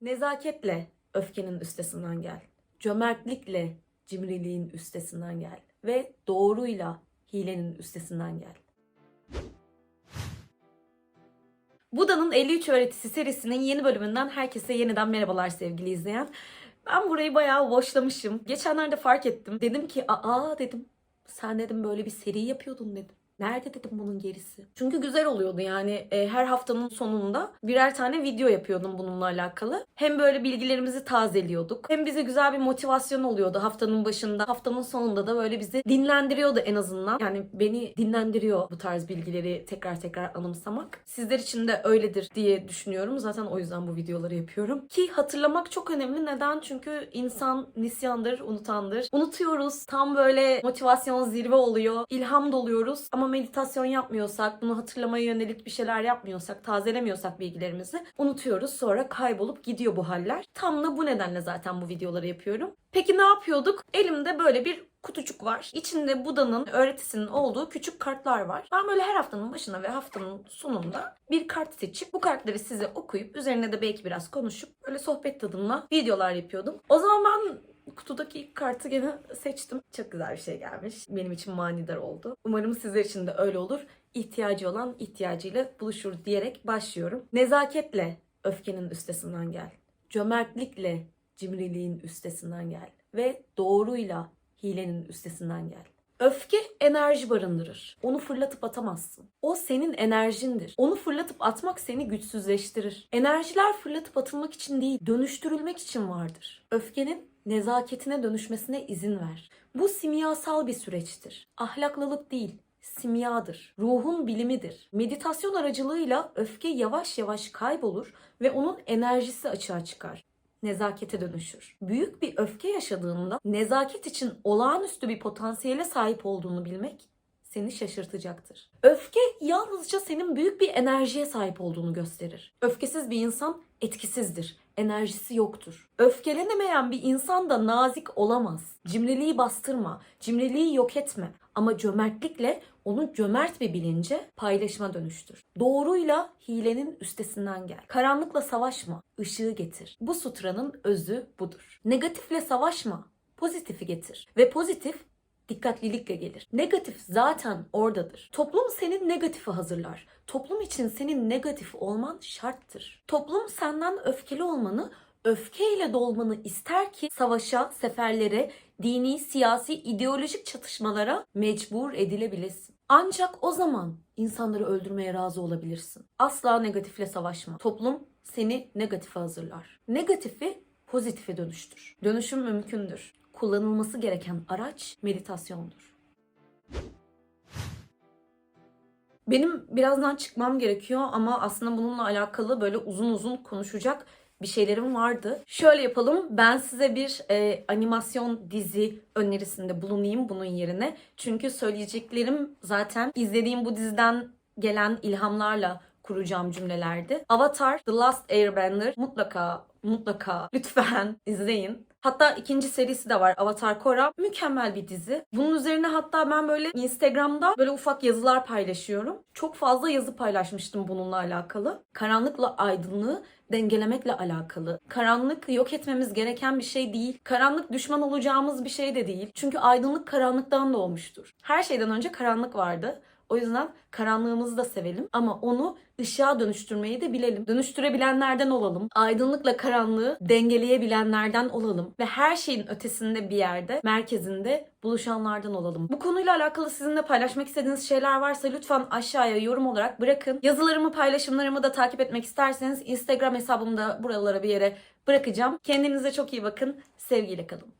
Nezaketle öfkenin üstesinden gel. Cömertlikle cimriliğin üstesinden gel. Ve doğruyla hilenin üstesinden gel. Buda'nın 53 öğretisi serisinin yeni bölümünden herkese yeniden merhabalar sevgili izleyen. Ben burayı bayağı boşlamışım. Geçenlerde fark ettim. Dedim ki aa dedim sen dedim böyle bir seri yapıyordun dedim. Nerede dedim bunun gerisi? Çünkü güzel oluyordu yani e, her haftanın sonunda birer tane video yapıyordum bununla alakalı. Hem böyle bilgilerimizi tazeliyorduk. Hem bize güzel bir motivasyon oluyordu haftanın başında. Haftanın sonunda da böyle bizi dinlendiriyordu en azından. Yani beni dinlendiriyor bu tarz bilgileri tekrar tekrar anımsamak. Sizler için de öyledir diye düşünüyorum. Zaten o yüzden bu videoları yapıyorum. Ki hatırlamak çok önemli. Neden? Çünkü insan nisyandır, unutandır. Unutuyoruz. Tam böyle motivasyon zirve oluyor. İlham doluyoruz. Ama meditasyon yapmıyorsak, bunu hatırlamaya yönelik bir şeyler yapmıyorsak, tazelemiyorsak bilgilerimizi unutuyoruz. Sonra kaybolup gidiyor bu haller. Tam da bu nedenle zaten bu videoları yapıyorum. Peki ne yapıyorduk? Elimde böyle bir kutucuk var. İçinde Buda'nın öğretisinin olduğu küçük kartlar var. Ben böyle her haftanın başına ve haftanın sonunda bir kart seçip bu kartları size okuyup üzerine de belki biraz konuşup böyle sohbet tadında videolar yapıyordum. O zaman ben kutudaki ilk kartı gene seçtim. Çok güzel bir şey gelmiş. Benim için manidar oldu. Umarım sizler için de öyle olur. İhtiyacı olan ihtiyacıyla buluşur diyerek başlıyorum. Nezaketle öfkenin üstesinden gel. Cömertlikle cimriliğin üstesinden gel. Ve doğruyla hilenin üstesinden gel. Öfke enerji barındırır. Onu fırlatıp atamazsın. O senin enerjindir. Onu fırlatıp atmak seni güçsüzleştirir. Enerjiler fırlatıp atılmak için değil, dönüştürülmek için vardır. Öfkenin nezaketine dönüşmesine izin ver. Bu simyasal bir süreçtir. Ahlaklılık değil, simyadır. Ruhun bilimidir. Meditasyon aracılığıyla öfke yavaş yavaş kaybolur ve onun enerjisi açığa çıkar nezakete dönüşür. Büyük bir öfke yaşadığında nezaket için olağanüstü bir potansiyele sahip olduğunu bilmek seni şaşırtacaktır. Öfke yalnızca senin büyük bir enerjiye sahip olduğunu gösterir. Öfkesiz bir insan etkisizdir. Enerjisi yoktur. Öfkelenemeyen bir insan da nazik olamaz. Cimriliği bastırma, cimriliği yok etme ama cömertlikle onu cömert bir bilince paylaşma dönüştür. Doğruyla hilenin üstesinden gel. Karanlıkla savaşma, ışığı getir. Bu sutranın özü budur. Negatifle savaşma, pozitifi getir. Ve pozitif dikkatlilikle gelir. Negatif zaten oradadır. Toplum senin negatifi hazırlar. Toplum için senin negatif olman şarttır. Toplum senden öfkeli olmanı, öfkeyle dolmanı ister ki savaşa, seferlere, dini, siyasi, ideolojik çatışmalara mecbur edilebilesin. Ancak o zaman insanları öldürmeye razı olabilirsin. Asla negatifle savaşma. Toplum seni negatife hazırlar. Negatifi pozitife dönüştür. Dönüşüm mümkündür. Kullanılması gereken araç meditasyondur. Benim birazdan çıkmam gerekiyor ama aslında bununla alakalı böyle uzun uzun konuşacak bir şeylerim vardı. Şöyle yapalım. Ben size bir e, animasyon dizi önerisinde bulunayım bunun yerine. Çünkü söyleyeceklerim zaten izlediğim bu diziden gelen ilhamlarla kuracağım cümlelerdi. Avatar The Last Airbender mutlaka mutlaka lütfen izleyin. Hatta ikinci serisi de var Avatar Korra. Mükemmel bir dizi. Bunun üzerine hatta ben böyle Instagram'da böyle ufak yazılar paylaşıyorum. Çok fazla yazı paylaşmıştım bununla alakalı. Karanlıkla aydınlığı dengelemekle alakalı. Karanlık yok etmemiz gereken bir şey değil. Karanlık düşman olacağımız bir şey de değil. Çünkü aydınlık karanlıktan doğmuştur. Her şeyden önce karanlık vardı. O yüzden karanlığımızı da sevelim ama onu ışığa dönüştürmeyi de bilelim. Dönüştürebilenlerden olalım. Aydınlıkla karanlığı dengeleyebilenlerden olalım ve her şeyin ötesinde bir yerde, merkezinde buluşanlardan olalım. Bu konuyla alakalı sizinle paylaşmak istediğiniz şeyler varsa lütfen aşağıya yorum olarak bırakın. Yazılarımı, paylaşımlarımı da takip etmek isterseniz Instagram hesabımda buralara bir yere bırakacağım. Kendinize çok iyi bakın. Sevgiyle kalın.